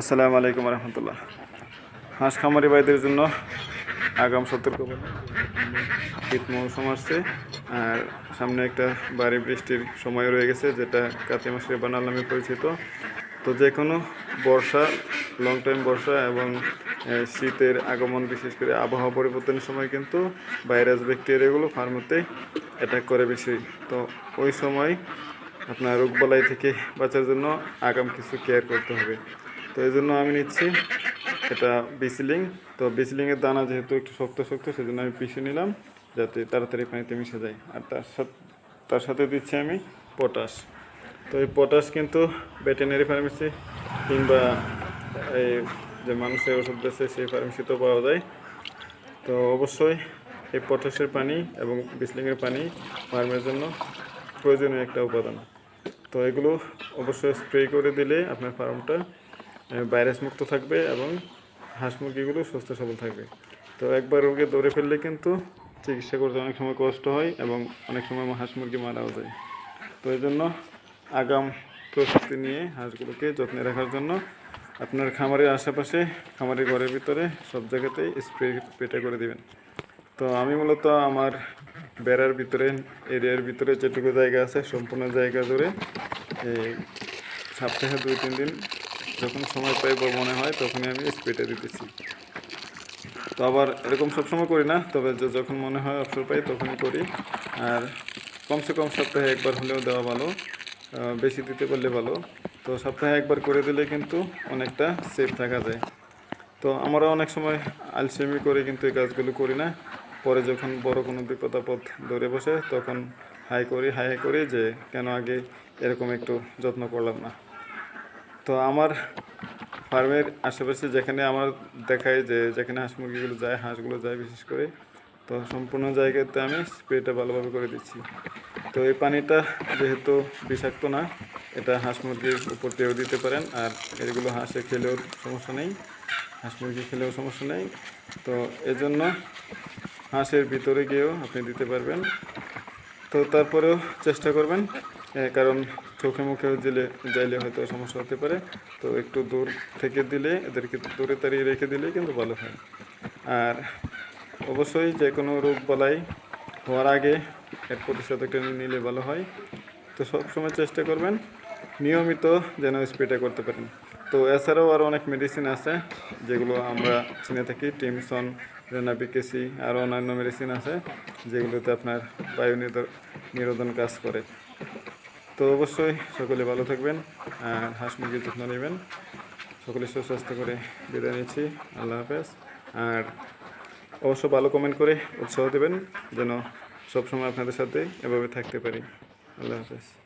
আসসালামু আলাইকুম রহমতুল্লাহ। হাঁস খামারি ভাইদের জন্য আগাম সতর্কবাণী শীত মৌসুম আসছে, আর সামনে একটা বাড়ি বৃষ্টির সময় রয়ে গেছে, যেটা কাতি মাসের বানাল নামে পরিচিত। তো যে কোনো বর্ষা লং টাইম বর্ষা এবং শীতের আগমন, বিশেষ করে আবহাওয়া পরিবর্তনের সময় কিন্তু ভাইরাস ব্যাকটেরিয়াগুলো ফার্মতে অ্যাটাক করে বেশি। তো ওই সময় আপনার রোগবালাই থেকে বাঁচার জন্য আগাম কিছু কেয়ার করতে হবে। তো এই জন্য আমি নিচ্ছি এটা বিসিলিং। তো বিসিলিংয়ের দানা যেহেতু একটু শক্ত শক্ত, সেজন্য আমি পিষে নিলাম, যাতে তাড়াতাড়ি পানিতে মিশে যায়। আর তার সাথে তার সাথে দিচ্ছি আমি পটাশ। তো এই পটাশ কিন্তু ভেটেনারি ফার্মেসি কিংবা এই যে মানুষের ওষুধ বেছে সেই ফার্মেসিতেও পাওয়া যায়। তো অবশ্যই এই পটাশের পানি এবং বিসলিংয়ের পানি ফার্মের জন্য প্রয়োজনীয় একটা উপাদান। তো এগুলো অবশ্যই স্প্রে করে দিলে আপনার ফার্মটা ভাইরাস মুক্ত থাকবে এবং হাঁস মুরগিগুলো সুস্থ সবল থাকবে। তো একবার রোগে দৌড়ে ফেললে কিন্তু চিকিৎসা করতে অনেক সময় কষ্ট হয় এবং অনেক সময় হাঁস মুরগি মারাও যায়। তো এই জন্য আগাম প্রস্তুতি নিয়ে হাঁসগুলোকে যত্নে রাখার জন্য আপনার খামারের আশেপাশে, খামারের ঘরের ভিতরে সব জায়গাতেই স্প্রে পেটে করে দিবেন। তো আমি মূলত আমার বেড়ার ভিতরে, এরিয়ার ভিতরে যেটুকু জায়গা আছে, সম্পূর্ণ জায়গা জুড়ে এই সপ্তাহে দুই তিন দিন যখন সময় পাই বা মনে হয়, তখনই আমি স্প্রেটা দিতেছি। তো আবার এরকম সবসময় করি না, তবে যখন মনে হয় অবসর পাই, তখনই করি। আর কমসে কম সপ্তাহে একবার হলেও দেওয়া ভালো বেশি দিতে পারলে ভালো। তো সপ্তাহে একবার করে দিলে কিন্তু অনেকটা সেফ থাকা যায়। তো আমরা অনেক সময় আলসেমি করে কিন্তু এই কাজগুলো করি না। পরে যখন বড় কোনো বিপদ আপদ ধরে বসে, তখন হাই করি হাই করি যে, কেন আগে এরকম একটু যত্ন করলাম না। তো আমার ফার্মের আশেপাশে যেখানে আমার দেখায় যে যেখানে হাঁস মুরগিগুলো যায়, হাঁসগুলো যায় বিশেষ করে, তো সম্পূর্ণ জায়গাতে আমি স্প্রেটা ভালোভাবে করে দিচ্ছি। তো এই পানিটা যেহেতু বিষাক্ত না, এটা হাঁস মুরগির উপর দিয়েও দিতে পারেন, আর এগুলো হাঁসে খেলেও সমস্যা নেই, হাঁস মুরগি খেলেও সমস্যা নেই। তো এজন্য হাঁসের ভিতরে গিয়েও আপনি দিতে পারবেন। তো তারপরেও চেষ্টা করবেন কারণ চোখে মুখেও দিলে যাইলে হয়তো সমস্যা হতে পারে। তো একটু দূর থেকে দিলে, এদেরকে দূরে তাড়িয়ে রেখে দিলে কিন্তু ভালো হয়। আর অবশ্যই যে কোনো রোগ বলাই হওয়ার আগে এর প্রতিষেধকটা নিলে ভালো হয়। তো সবসময় চেষ্টা করবেন, নিয়মিত যেন স্প্রেটা করতে পারেন। তো এছাড়াও আরও অনেক মেডিসিন আছে, যেগুলো আমরা চিনে থাকি টিমসন রেনাবিকেসি আর অন্যান্য মেডিসিন আছে, যেগুলোতে আপনার বায়ু নিরো- নিরোধন কাজ করে। তো অবশ্যই সকলে ভালো থাকবেন, আর হাঁস মুরগির যত্ন নেবেন। সকলে সুস্বাস্থ্য করে বিদায় নিচ্ছি, আল্লাহ হাফেজ। আর অবশ্য ভালো কমেন্ট করে উৎসাহ দেবেন, যেন সবসময় আপনাদের সাথে এভাবে থাকতে পারি। আল্লাহ হাফেজ।